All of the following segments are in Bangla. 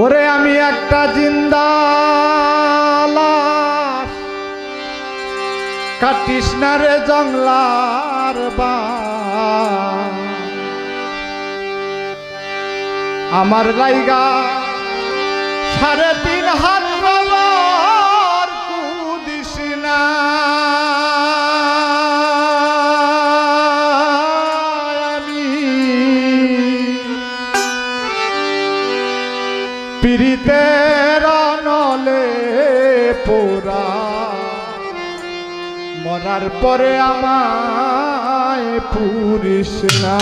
ওরে আমি একটা জিন্দা কাটিস না রে জংলার বা আমার লাইগা সাড়ে তিন হাত কুদিস না। পোরা। মরার পরে আমায় পুরিস না।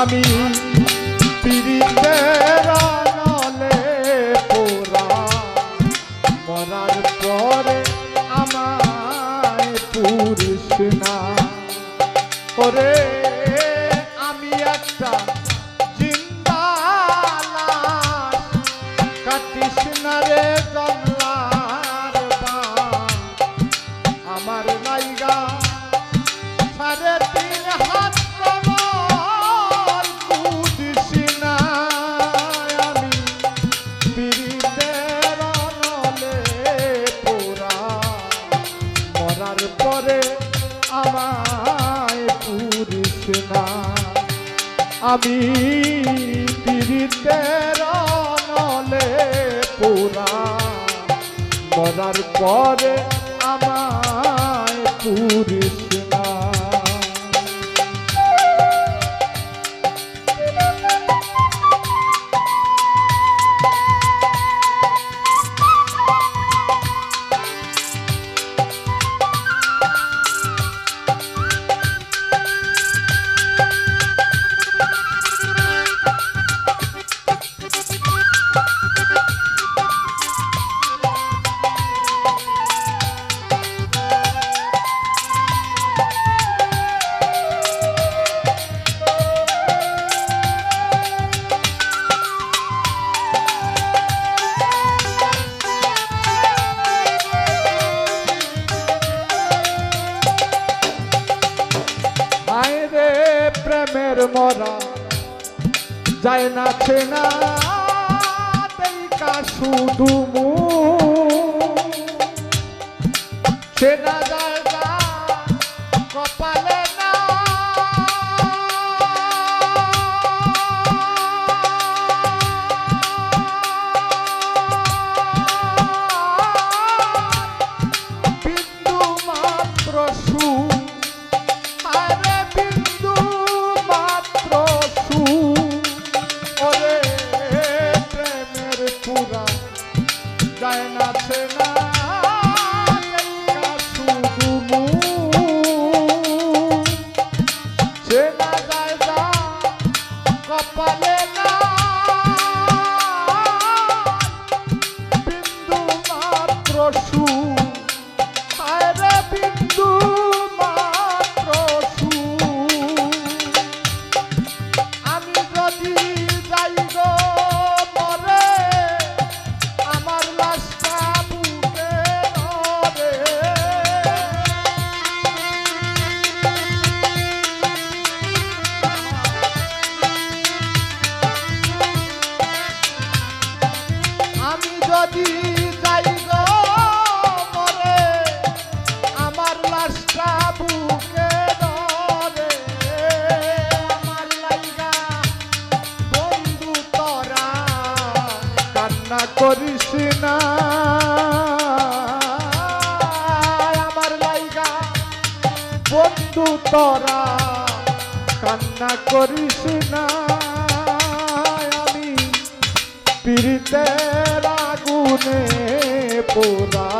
আমি পোরা। আমায় পুরিস না। আমার লাইগা সাড়ে তিন হাত আমি। পীড়িতের নলে পোড়া মরার পরে পরে মরা। যায় না চেনা শুধু চেনা যায় করিস না। আমার লাইগা বন্ধু তোরা কান্না করিস না। আমি পীড়িতের আগুনে পোড়া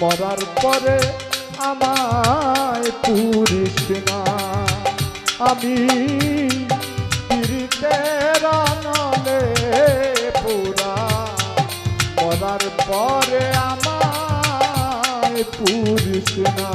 মরার পরে আমায় পুরিস না। আমি পীড়িতের নলে পোড়া মরার পরে আমার পুরিস না।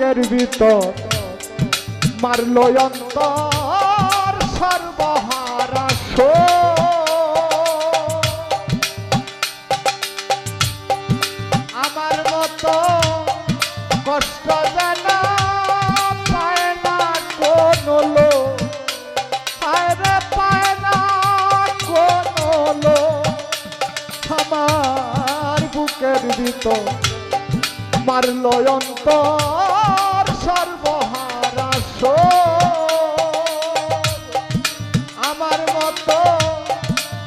বুকের ভিতর মারলো অন্তর সর্বহারা আমার মতো কষ্ট যেন পায় না কোনো লোক। পায় রে, পায় না কোনো লোক। আমার বুকের ভিতর মারলো অন্তর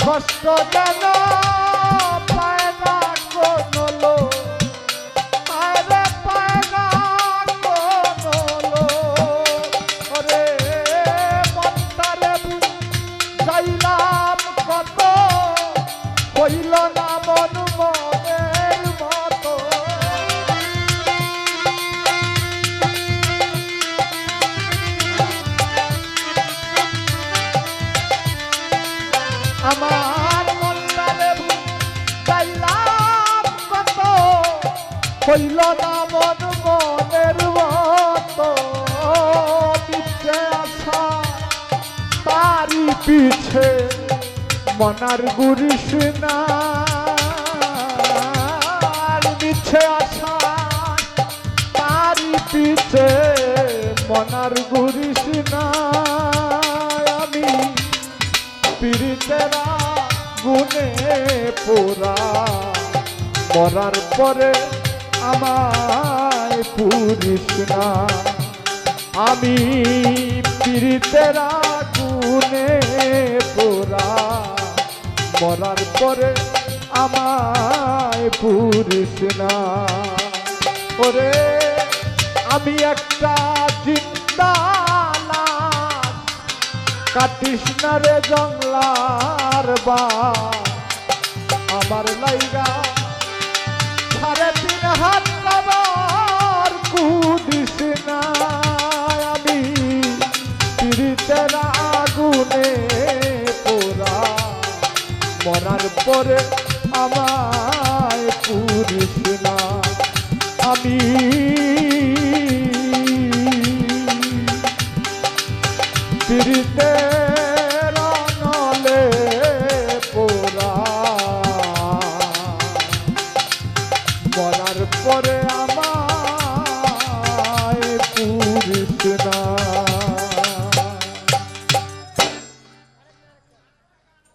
কষ্ট যেন যাইলাম কত? হইল না মন মনের মত। পিছে আসা তারি পিছে মনার গুরিস না পরে আমায় পুরিস না। আমি পীড়িতেরা গুনে পোড়া। মরার পরে আমায় পুরিস না। ওরে, আমি একটা জিন্দালা কাটিস না রে জংলার বা আমার লাইগা হাত কবর কুদিস না আমি। পিড়িতের আগুনে পোড়া। মরার পরে আমায় পুরিস না আমি। পীড়িতের